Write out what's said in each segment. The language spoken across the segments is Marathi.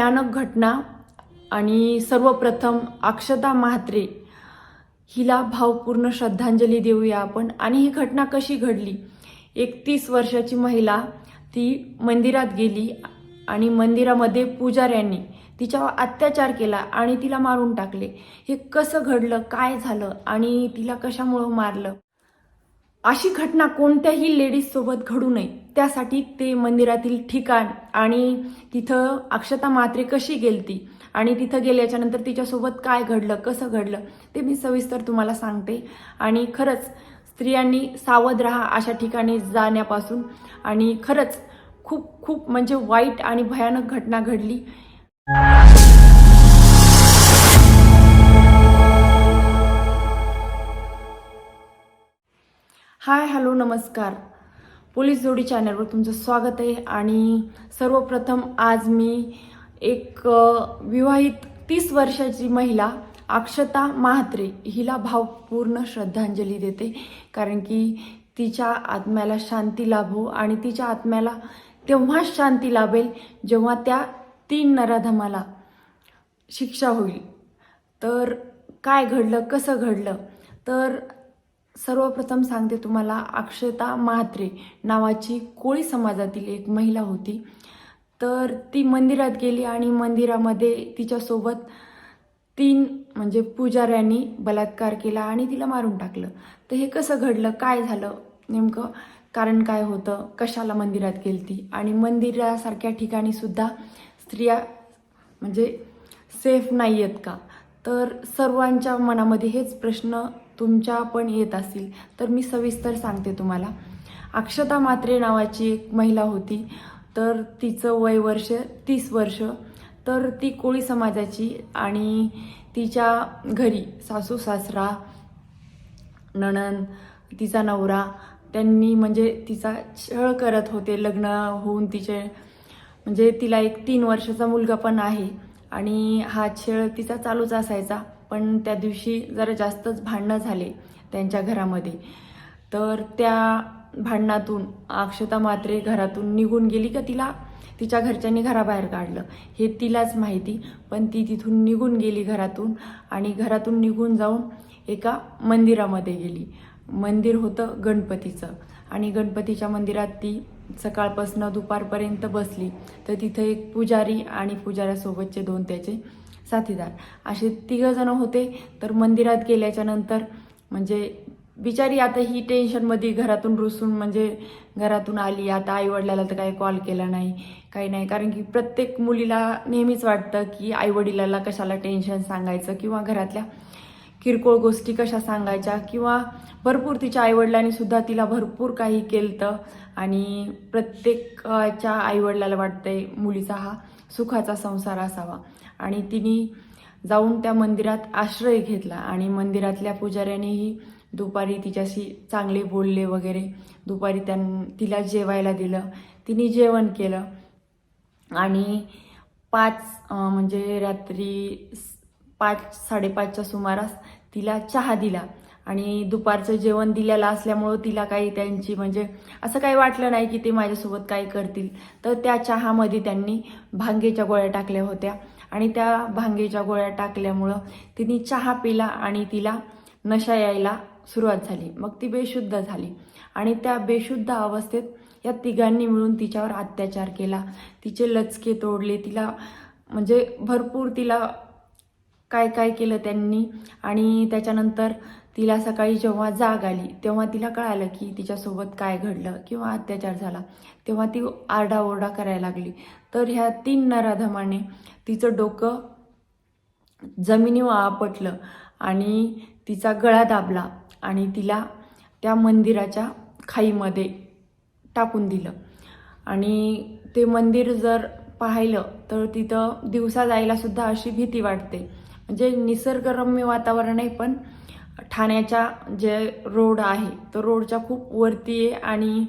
भयानक घटना आणि सर्वप्रथम अक्षता म्हात्रे हिला भावपूर्ण श्रद्धांजली देऊया आपण. आणि ही घटना कशी घडली? एक तीस वर्षाची महिला ती मंदिरात गेली आणि मंदिरामध्ये पुजाऱ्यांनी तिच्यावर अत्याचार केला आणि तिला मारून टाकले. हे कसं घडलं? काय झालं? आणि तिला कशामुळं मारलं? अशी घटना कोणत्याही लेडीज सोबत घडू नये. त्यासाठी ते मंदिरातील ठिकाण आणि तिथं अक्षता मात्रे कशी गेलती आणि तिथं गेल्याच्यानंतर तिच्यासोबत काय घडलं कसं घडलं ते मी सविस्तर तुम्हाला सांगते. आणि खरंच स्त्रियांनी सावध राहा अशा ठिकाणी जाण्यापासून. आणि खरंच खूप खूप म्हणजे वाईट आणि भयानक घटना घडली. हाय हॅलो नमस्कार. पोलीस जोडी चॅनलवर तुमचं स्वागत आहे आणि सर्वप्रथम आज मी एक विवाहित तीस वर्षाची महिला अक्षता म्हात्रे हिला भावपूर्ण श्रद्धांजली देते. कारण की तिच्या आत्म्याला शांती लाभो आणि तिच्या आत्म्याला तेव्हाच शांती लाभेल जेव्हा त्या तीन नराधमाला शिक्षा होईल. तर काय घडलं? कसं घडलं? तर सर्वप्रथम सांगते तुम्हाला अक्षता म्हात्रे नावाची कोळी समाजातील एक महिला होती. तर ती मंदिरात गेली आणि मंदिरामध्ये तिच्यासोबत तीन म्हणजे पुजाऱ्यांनी बलात्कार केला आणि तिला मारून टाकलं. तर हे कसं घडलं काय झालं नेमकं? कारण काय होतं? कशाला मंदिरात गेलती? आणि मंदिरासारख्या ठिकाणी सुद्धा स्त्रिया म्हणजे सेफ नाही आहेत का? तर सर्वांच्या मनामध्ये हेच प्रश्न तुमच्या पण येत असतील. तर मी सविस्तर सांगते तुम्हाला. अक्षता मात्रे नावाची एक महिला होती. तर तिचं वय वर्ष तीस वर्ष. तर ती कोळी समाजाची आणि तिच्या घरी सासू सासरा नणंद तिचा नवरा त्यांनी म्हणजे तिचा छळ करत होते. लग्न होऊन तिचे म्हणजे तिला एक तीन वर्षाचा मुलगा पण आहे. आणि हा छळ तिचा चालूच असायचा. पण त्या दिवशी जरा जास्तच भांडणं झाले त्यांच्या घरामध्ये. तर त्या भांडणातून अक्षता मात्रे घरातून निघून गेली का तिला? तिच्या घरच्यांनी घराबाहेर काढलं. हे तिलाच माहिती पण ती तिथून निघून गेली घरातून आणि घरातून निघून जाऊन एका मंदिरामध्ये गेली. मंदिर होतं गणपतीचं आणि गणपतीच्या मंदिरात ती सकाळपासनं दुपारपर्यंत बसली. तर तिथं एक पुजारी आणि पुजाऱ्यासोबतचे दोन त्याचे साथीदार. असे तिघंजणं होते तर मंदिरात गेल्याच्यानंतर म्हणजे बिचारी आता ही टेन्शनमध्ये घरातून रुसून म्हणजे घरातून आली. आता आईवडिलाला तर काही कॉल केला नाही काही नाही. कारण की प्रत्येक मुलीला नेहमीच वाटतं की आईवडिलाला कशाला टेन्शन सांगायचं किंवा घरातल्या किरकोळ गोष्टी कशा सांगायच्या किंवा भरपूर तिच्या आईवडिलांनी सुद्धा तिला भरपूर काही केलं आणि प्रत्येकाच्या आईवडिलाला वाटतंय मुलीचा हा सुखाचा संसार असावा. आणि तिने जाऊन त्या मंदिरात आश्रय घेतला आणि मंदिरातल्या पुजाऱ्यानेही दुपारी तिच्याशी चांगले बोलले वगैरे. दुपारी त्यां तिला जेवायला दिलं. तिने जेवण केलं. आणि पाच म्हणजे रात्री पाच साडेपाचच्या सुमारास तिला चहा दिला. आणि दुपारचं जेवण दिलेलं असल्यामुळं तिला काही त्यांची म्हणजे असं काही वाटलं नाही की ते माझ्यासोबत काय करतील. तर त्या चहामध्ये त्यांनी भांगेच्या गोळ्या टाकल्या होत्या. आणि त्या भांगेच्या गोळ्या टाकल्यामुळं तिने चहा पिला आणि तिला नशा यायला सुरुवात झाली. मग ती बेशुद्ध झाली. आणि त्या बेशुद्ध अवस्थेत या तिघांनी मिळून तिच्यावर अत्याचार केला. तिचे लचके तोडले. तिला म्हणजे भरपूर तिला काय काय केलं त्यांनी आणि त्याच्यानंतर तिला सकाळी जेव्हा जाग आली तेव्हा तिला कळालं की तिच्यासोबत काय घडलं किंवा अत्याचार झाला. तेव्हा ती आरडाओरडा करायला लागली. तर ह्या तीन नराधमाने तिचं डोकं जमिनीवर आपटलं आणि तिचा गळा दाबला आणि तिला त्या मंदिराच्या खाईमध्ये टाकून दिलं. आणि ते मंदिर जर पाहिलं तर तिथं दिवसा जायलासुद्धा अशी भीती वाटते. म्हणजे निसर्गरम्य वातावरण आहे पण ठाण्याच्या जे रोड आहे तो रोडच्या खूप वरती आहे आणि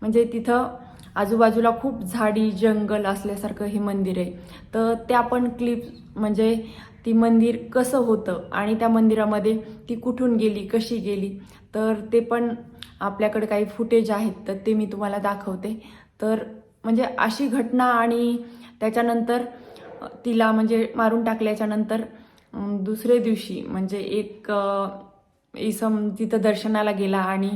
म्हणजे तिथं आजूबाजूला खूप झाडी जंगल असल्यासारखं हे मंदिर आहे. तर त्या पण क्लिप म्हणजे ती मंदिर कसं होतं आणि त्या मंदिरामध्ये ती कुठून गेली कशी गेली तर ते पण आपल्याकडे काही फुटेज आहेत तर ते मी तुम्हाला दाखवते. तर म्हणजे अशी घटना आणि त्याच्यानंतर तिला म्हणजे मारून टाकल्याच्यानंतर दुसऱ्या दिवशी म्हणजे एक इसम तिथं दर्शनाला गेला आणि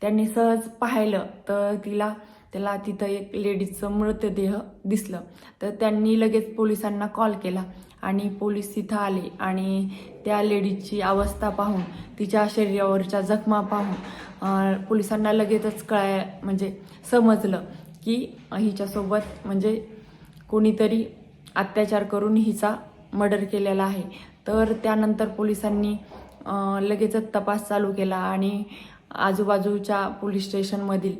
त्यांनी सहज पाहिलं तर तिला त्याला तिथं एक लेडीजचं मृतदेह दिसलं. तर त्यांनी लगेच पोलिसांना कॉल केला आणि पोलीस तिथं आले आणि त्या लेडीजची अवस्था पाहून तिच्या शरीरावरच्या जखमा पाहून पोलिसांना लगेचच कळाय म्हणजे समजलं की हिच्यासोबत म्हणजे कोणीतरी अत्याचार करून हिचा मर्डर केलेला आहे. तर त्यानंतर पोलिसांनी लगेचच तपास चालू केला आणि आजूबाजूच्या पोलीस स्टेशनमधील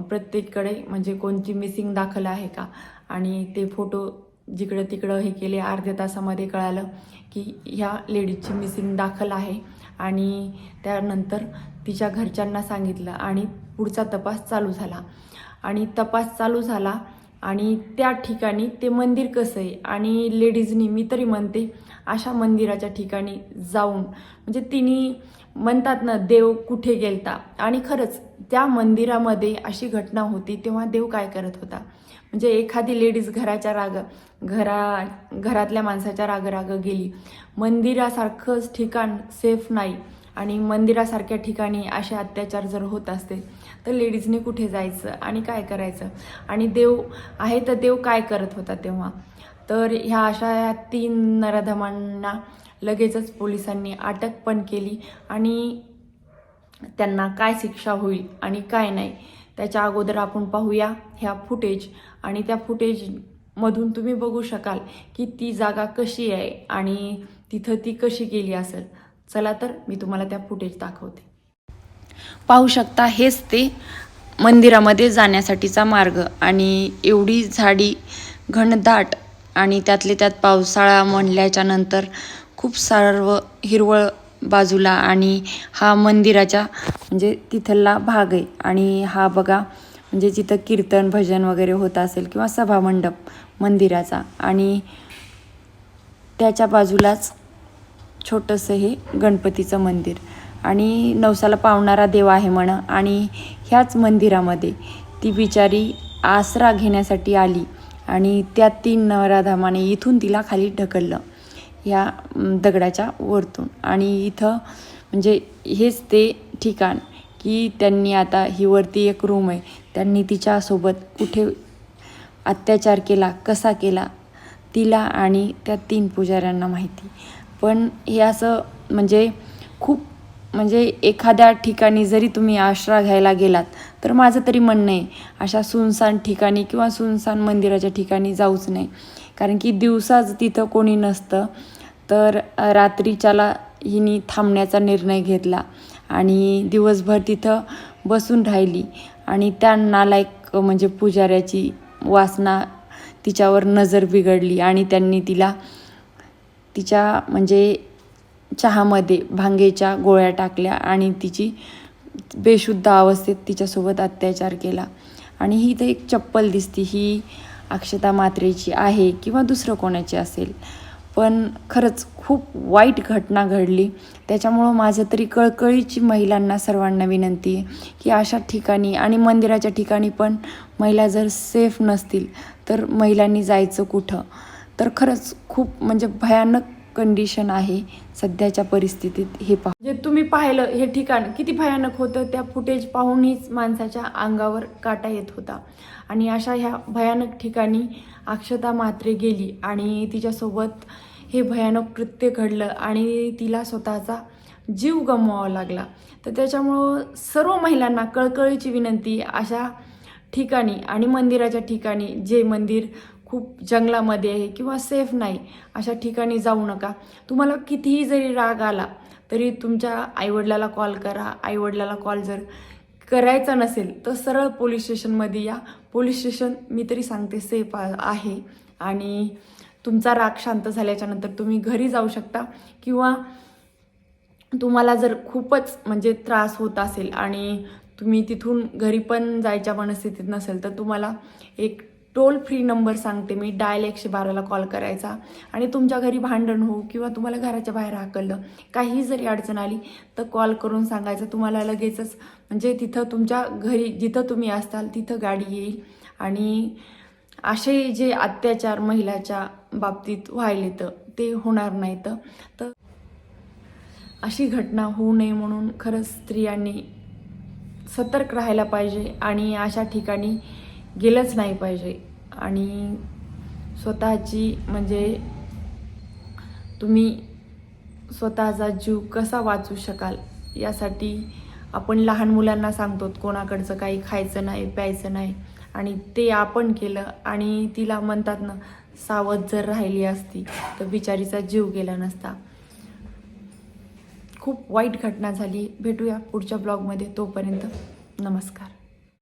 प्रत्येककडे म्हणजे कोणती मिसिंग दाखल आहे का? आणि ते फोटो जिकडं तिकडं हे केले अर्ध्या तासामध्ये कळालं की ह्या लेडीजची मिसिंग दाखल आहे. आणि त्यानंतर तिच्या घरच्यांना सांगितलं आणि पुढचा तपास चालू झाला. आणि तपास चालू झाला आणि त्या ठिकाणी ते मंदिर कसं आहे? आणि लेडीजनी मी तरी म्हणते अशा मंदिराच्या ठिकाणी जाऊन म्हणजे तिने म्हणतात ना देव कुठे गेलता? आणि खरंच त्या मंदिरामध्ये अशी घटना होती तेव्हा देव काय करत होता? म्हणजे एखादी लेडीज घराच्या राग घरा घरातल्या माणसाच्या राग राग गेली. मंदिरासारखंच ठिकाण सेफ नाही. आणि मंदिरासारख्या ठिकाणी असे अत्याचार जर होत असतील तर लेडीजने कुठे जायचं आणि काय करायचं? आणि देव आहे तर देव काय करत होता तेव्हा? तर ह्या अशा या तीन नराधमांना लगेचच पोलिसांनी अटक पण केली आणि त्यांना काय शिक्षा होईल आणि काय नाही त्याच्या अगोदर आपण पाहूया ह्या फुटेज. आणि त्या फुटेजमधून तुम्ही बघू शकाल की ती जागा कशी आहे आणि तिथं ती कशी गेली असेल. चला तर मी तुम्हाला त्या फुटेज दाखवते. पाहू शकता हेच ते मंदिरामध्ये जाण्यासाठीचा मार्ग. आणि एवढी झाडी घनदाट आणि त्यातले त्यात पावसाळा म्हणल्याच्या नंतर खूप सर्व हिरवळ बाजूला आणि हा मंदिराच्या म्हणजे तिथला भाग आहे. आणि हा बघा म्हणजे जिथं कीर्तन भजन वगैरे होत असेल किंवा सभामंडप मंदिराचा. आणि त्याच्या बाजूलाच छोटंसं हे गणपतीचं मंदिर. आणि नवसाला पावणारा देव आहे म्हण आणि ह्याच मंदिरामध्ये ती बिचारी आसरा घेण्यासाठी आली आणि त्या तीन नवराधामाने इथून तिला खाली ढकललं ह्या दगडाच्या वरतून. आणि इथं म्हणजे हेच ते ठिकाण की त्यांनी आता ही वरती एक रूम आहे. त्यांनी तिच्यासोबत कुठे अत्याचार केला कसा केला तिला आणि त्या तीन पुजाऱ्यांना माहिती. पण हे असं म्हणजे खूप म्हणजे एखाद्या ठिकाणी जरी तुम्ही आश्रा घ्यायला गेलात तर माझं तरी म्हणणं आहे अशा सुनसान ठिकाणी किंवा सुनसान मंदिराच्या ठिकाणी जाऊच नाही कारण की दिवसाच तिथं कोणी नसतं तर रात्रीच्याला हिनी थांबण्याचा निर्णय घेतला आणि दिवसभर तिथं बसून राहिली आणि त्या नालायक म्हणजे पुजाऱ्याची वासना तिच्यावर नजर बिघडली आणि त्यांनी तिला तिच्या म्हणजे चहामध्ये भांगेच्या गोळ्या टाकल्या आणि तिची बेशुद्ध अवस्थेत तिच्यासोबत अत्याचार केला. आणि ही तर एक चप्पल दिसती ही अक्षता मात्रेची आहे किंवा दुसरं कोणाची असेल. पण खरंच खूप वाईट घटना घडली. त्याच्यामुळं माझं तरी कळकळीची महिलांना सर्वांना विनंती आहे की अशा ठिकाणी आणि मंदिराच्या ठिकाणी पण महिला जर सेफ नसतील तर महिलांनी जायचं कुठं? तर खरंच खूप म्हणजे भयानक कंडिशन आहे सध्याच्या परिस्थितीत हे पहा. जे तुम्ही पाहिलं हे ठिकाण किती भयानक होतं त्या फुटेज पाहूनच माणसाच्या अंगावर काटा येत होता. आणि अशा ह्या भयानक ठिकाणी अक्षता मात्रे गेली आणि तिच्यासोबत हे भयानक कृत्य घडलं आणि तिला स्वतःचा जीव गमवावा लागला. तर त्याच्यामुळं सर्व महिलांना कळकळीची विनंती अशा ठिकाणी आणि मंदिराच्या ठिकाणी जे मंदिर खूप जंगलामध्ये आहे किंवा सेफ नाही अशा ठिकाणी जाऊ नका. तुम्हाला कितीही जरी राग आला तरी तुमच्या आईवडिलाला कॉल करा. आईवडिलाला कॉल जर करायचा नसेल तर सरळ पोलीस स्टेशनमध्ये या. पोलीस स्टेशन मी तरी सांगते सेफ आहे. आणि तुमचा राग शांत झाल्याच्यानंतर तुम्ही घरी जाऊ शकता किंवा तुम्हाला जर खूपच म्हणजे त्रास होत असेल आणि तुम्ही तिथून घरी पण जायच्या मनस्थितीत नसेल तर तुम्हाला एक टोल फ्री नंबर सांगते मी. डायल एकशे बाराला कॉल करायचा. आणि तुमच्या घरी भांडण हो किंवा तुम्हाला घराच्या बाहेर हाकललं काही जरी अडचण आली तर कॉल करून सांगायचं. तुम्हाला लगेचच म्हणजे तिथं तुमच्या घरी जिथं तुम्ही असताल तिथं गाडी येईल. आणि असे जे अत्याचार महिलाच्या बाबतीत व्हायले तर ते होणार नाही तर. तर अशी घटना होऊ नये म्हणून खरंच स्त्रियांनी सतर्क राहायला पाहिजे. आणि अशा ठिकाणी गेलंच नाही पाहिजे. आणि स्वतःची म्हणजे तुम्ही स्वतःचा जीव कसा वाचू शकाल यासाठी आपण लहान मुलांना सांगतो कोणाकडचं काही खायचं नाही प्यायचं नाही. आणि ते आपण केलं आणि तिला म्हणतात ना सावध जर राहिली असती तर बिचारीचा जीव गेला नसता. खूप वाईट घटना झाली. भेटूया पुढच्या ब्लॉगमध्ये. तोपर्यंत नमस्कार.